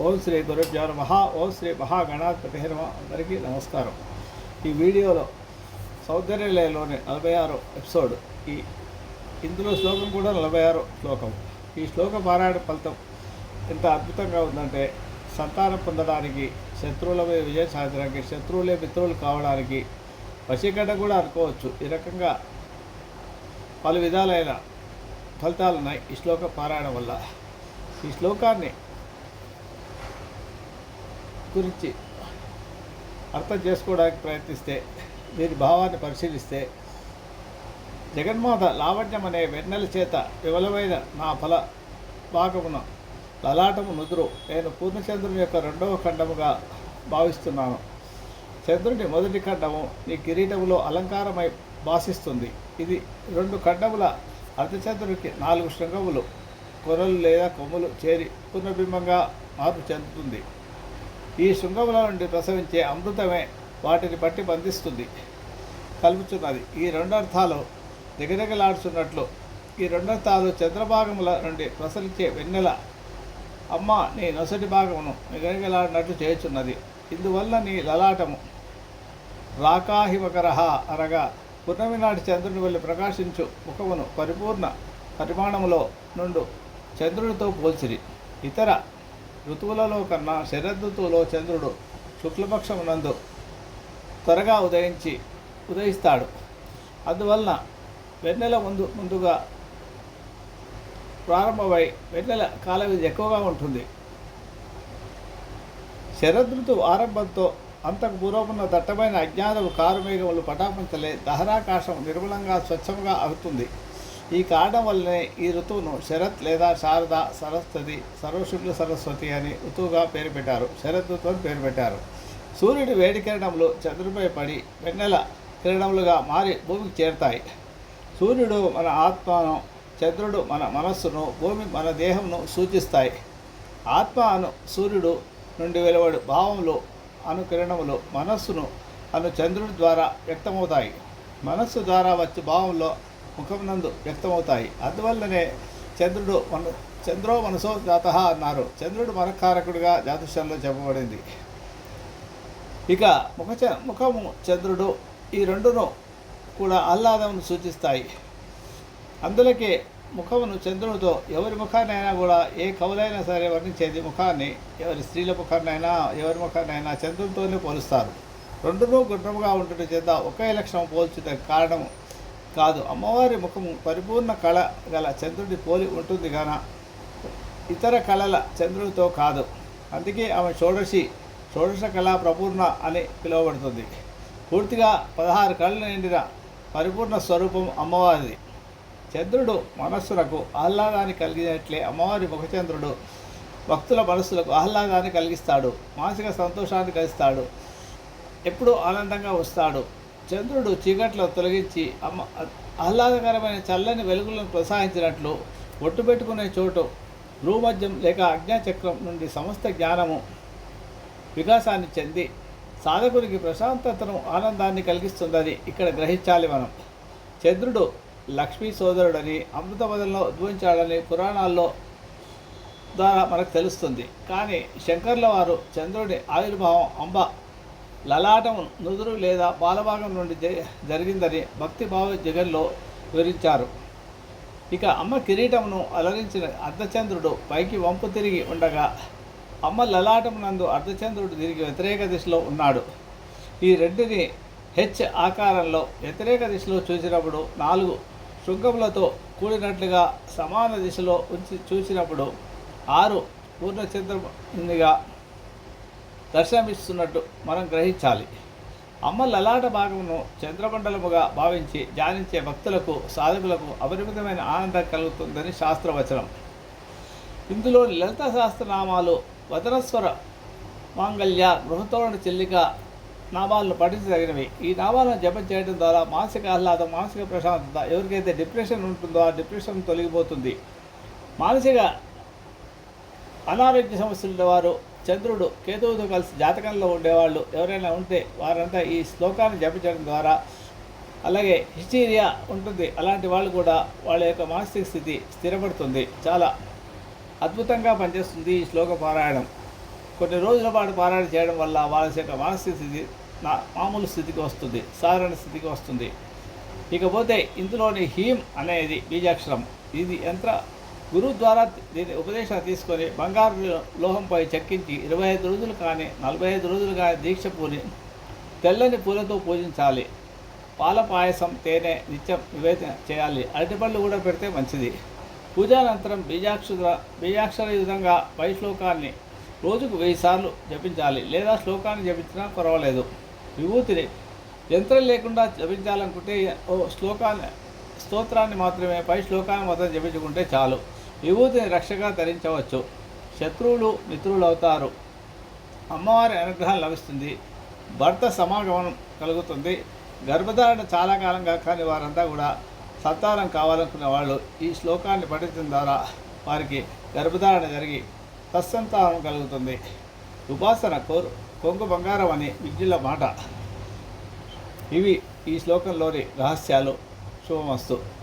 ఓం శ్రీ గురుభ్యో నమ. ఓం శ్రీ మహాగణాధిపతి నమ. అందరికీ నమస్కారం. ఈ వీడియోలో సౌందర్యలయలోని నలభై ఆరో ఎపిసోడ్ ఈ ఇందులో శ్లోకం కూడా నలభై ఆరో శ్లోకం. ఈ శ్లోక పారాయణ ఫలితం ఎంత అద్భుతంగా ఉందంటే సంతానం పొందడానికి శత్రువులపై విజయం సాధించడానికి శత్రువులే మిత్రులు కావడానికి వశీకరణ కూడా అనుకోవచ్చు. ఈ రకంగా పలు విధాలైన ఫలితాలు ఉన్నాయి ఈ శ్లోక పారాయణ వల్ల. ఈ శ్లోకాన్ని గురించి అర్థం చేసుకోవడానికి ప్రయత్నిస్తే దీని భావాన్ని పరిశీలిస్తే జగన్మాత లావణ్యం అనే వెన్నెల చేత వివలమైన నా ఫల భాగమున లలాటము నుదురు. నేను పూర్ణచంద్రుని యొక్క రెండవ ఖండముగా భావిస్తున్నాను. చంద్రుని మొదటి ఖండము నీ కిరీటములో అలంకారమై భాషిస్తుంది ఇది రెండు ఖండముల అర్ధచంద్రునికి నాలుగు శృంగములు కొరలు లేదా కొమ్ములు చేరి పునర్బింబంగా మార్పు చెందుతుంది. ఈ శృంగముల నుండి ప్రసవించే అమృతమే వాటిని బట్టి బంధిస్తుంది. కలుపుతున్నది ఈ రెండు అర్థాలు దిగదిగలాడుతున్నట్లు ఈ రెండర్థాలు చంద్రభాగముల నుండి ప్రసరించే వెన్నెల. అమ్మ నీ నొసటి భాగమును నిగనిగలాడినట్లు చేయుచున్నది. ఇందువల్ల నీ లలాటము. రాకాహిమకరహ అనగా పున్నమి నాటి చంద్రుని వెళ్ళి ప్రకాశించు ముఖమును పరిపూర్ణ పరిమాణములో నుండు చంద్రునితో పోల్చిరి. ఇతర ఋతువులలో కన్నా శరదృతువులో చంద్రుడు శుక్లపక్షమునందు త్వరగా ఉదయించి ఉదయిస్తాడు. అందువలన వెన్నెల ముందు ముందుగా ప్రారంభమై వెన్నెల కాల ఎక్కువగా ఉంటుంది. శరదృతువు ఆరంభంతో అంతకు పూర్వమున్న దట్టమైన అజ్ఞానపు కారుమేఘములు పటాపంచలే దహరాకాశం నిర్మలంగా స్వచ్ఛంగా అవుతుంది. ఈ కారణం వల్లనే ఈ ఋతువును శరత్ లేదా శారద సరస్వతి సర్వశుక్ల సరస్వతి అని ఋతువుగా పేరు పెట్టారు. శరదృత్వం ఋతువు అని పేరు పెట్టారు. సూర్యుడి వేడి కిరణములు చంద్రుడిపై పడి వెన్నెల కిరణములుగా మారి భూమికి చేరుతాయి. సూర్యుడు మన ఆత్మను చంద్రుడు మన మనస్సును భూమి మన దేహంను సూచిస్తాయి. ఆత్మ అను సూర్యుడు నుండి వెలువడు భావములు అను కిరణములు మనస్సును అను చంద్రుడి ద్వారా వ్యక్తమవుతాయి. మనస్సు ద్వారా వచ్చే భావంలో ముఖమునందు వ్యక్తమవుతాయి. అందువల్లనే చంద్రుడు మన చంద్రో మనసో జాత అన్నారు. చంద్రుడు మనకారకుడిగా జాతృశంలో చెప్పబడింది. ఇక ముఖ ముఖము చంద్రుడు ఈ రెండును కూడా ఆహ్లాదమును సూచిస్తాయి. అందులకే ముఖమును చంద్రునితో ఎవరి ముఖాన్నైనా కూడా ఏ కవులైనా సరే వర్ణించేది ముఖాన్ని ఎవరి స్త్రీల ముఖాన్నైనా ఎవరి ముఖాన్నైనా చంద్రునితోనే పోలుస్తారు. రెండును గుండ్రముగా ఉండటం చేత ఒకే లక్షణం పోల్చుట కారణం కాదు. అమ్మవారి ముఖము పరిపూర్ణ కళ గల చంద్రుడి పోలి ఉంటుంది గాన ఇతర కళల చంద్రుడితో కాదు. అందుకే ఆమె షోడశి షోడశ కళా ప్రపూర్ణ అని పిలువబడుతుంది. పూర్తిగా పదహారు కళలు నిండిన పరిపూర్ణ స్వరూపం అమ్మవారిది. చంద్రుడు మనస్సులకు ఆహ్లాదాన్ని కలిగినట్లే అమ్మవారి ముఖచంద్రుడు భక్తుల మనస్సులకు ఆహ్లాదాన్ని కలిగిస్తాడు. మానసిక సంతోషాన్ని కలిగిస్తాడు ఎప్పుడూ ఆనందంగా వస్తాడు. చంద్రుడు చీకట్లో తొలగించి అమ్మ ఆహ్లాదకరమైన చల్లని వెలుగులను ప్రోత్సహించినట్లు ఒట్టు పెట్టుకునే చోటు భూమద్యం లేక అజ్ఞాచక్రం నుండి సమస్త జ్ఞానము వికాసాన్ని చెంది సాధకునికి ప్రశాంతతను ఆనందాన్ని కలిగిస్తుందని ఇక్కడ గ్రహించాలి మనం. చంద్రుడు లక్ష్మీ సోదరుడని అమృతపదంలో ఉద్భవించాడని పురాణాల్లో ద్వారా మనకు తెలుస్తుంది. కానీ శంకర్ల వారు చంద్రుడి ఆవిర్భావం అంబ లలాటం నుదురు లేదా బాలభాగం నుండి జ- జరిగిందని భక్తి భావ జగన్లో వివరించారు. ఇక అమ్మ కిరీటమును అలరించిన అర్ధచంద్రుడు పైకి వంపు తిరిగి ఉండగా అమ్మ లలాటం నందు అర్ధచంద్రుడు తిరిగి వ్యతిరేక దిశలో ఉన్నాడు. ఈ రెండుని హెచ్ ఆకారంలో వ్యతిరేక దిశలో చూసినప్పుడు నాలుగు శృంగములతో కూడినట్లుగా సమాన దిశలో ఉంచి చూసినప్పుడు ఆరు పూర్ణచంద్రునిగా దర్శనమిస్తున్నట్టు మనం గ్రహించాలి. అమ్మ లలాట భాగమును చంద్రమండలముగా భావించి ధ్యానించే భక్తులకు సాధకులకు అపరిమితమైన ఆనందం కలుగుతుందని శాస్త్రవచనం. ఇందులో లలిత శాస్త్రనామాలు వదనస్వర మాంగళ్య గృహతోరణ చెల్లిక నామాలను పఠించదగినవి ఈ నామాలను జపం చేయడం ద్వారా మానసిక ఆహ్లాదం మానసిక ప్రశాంతత ఎవరికైతే డిప్రెషన్ ఉంటుందో ఆ డిప్రెషన్ తొలగిపోతుంది. మానసిక అనారోగ్య సమస్యలు వారు చంద్రుడు కేతువుతో కలిసి జాతకంలో ఉండేవాళ్ళు. ఎవరైనా ఉంటే వారంతా ఈ శ్లోకాన్ని జపించడం ద్వారా అలాగే హిస్టీరియా ఉంటుంది. అలాంటి వాళ్ళు కూడా వాళ్ళ యొక్క మానసిక స్థితి స్థిరపడుతుంది. చాలా అద్భుతంగా పనిచేస్తుంది ఈ శ్లోక పారాయణం. కొన్ని రోజుల పాటు పారాయణ చేయడం వల్ల వాళ్ళ యొక్క మానసిక స్థితి నా మామూలు స్థితికి వస్తుంది. సాధారణ స్థితికి వస్తుంది. ఇకపోతే ఇందులోని హీం అనేది బీజాక్షరం. ఇది యంత్ర గురువు ద్వారా దీని ఉపదేశం తీసుకొని బంగారు లోహంపై చెక్కించి ఇరవై ఐదు రోజులు కానీ నలభై ఐదు రోజులు కానీ దీక్ష పూని తెల్లని పూలతో పూజించాలి. పాల పాయసం తేనె నిత్యం నివేదన చేయాలి. అరటిపళ్ళు కూడా పెడితే మంచిది. పూజానంతరం బీజాక్షర బీజాక్షర విధంగా పై శ్లోకాన్ని రోజుకు వెయ్యి సార్లు జపించాలి. లేదా శ్లోకాన్ని జపించినా పర్వాలేదు. విభూతిని యంత్రం లేకుండా జపించాలనుకుంటే ఓ శ్లోకాన్ని స్తోత్రాన్ని మాత్రమే పై శ్లోకాన్ని మాత్రం జపించుకుంటే చాలు. విభూతిని రక్షగా ధరించవచ్చు. శత్రువులు మిత్రులు అవుతారు అమ్మవారి అనుగ్రహం లభిస్తుంది. భర్త సమాగమనం కలుగుతుంది. గర్భధారణ చాలా కాలంగా కాని వారంతా కూడా సంతానం కావాలనుకునే వాళ్ళు ఈ శ్లోకాన్ని పఠించడం ద్వారా వారికి గర్భధారణ జరిగి సత్సంతానం కలుగుతుంది. ఉపాసన కోరు కొంగు బంగారం అని విద్యుల మాట. ఇవి ఈ శ్లోకంలోని రహస్యాలు. శుభమస్తు.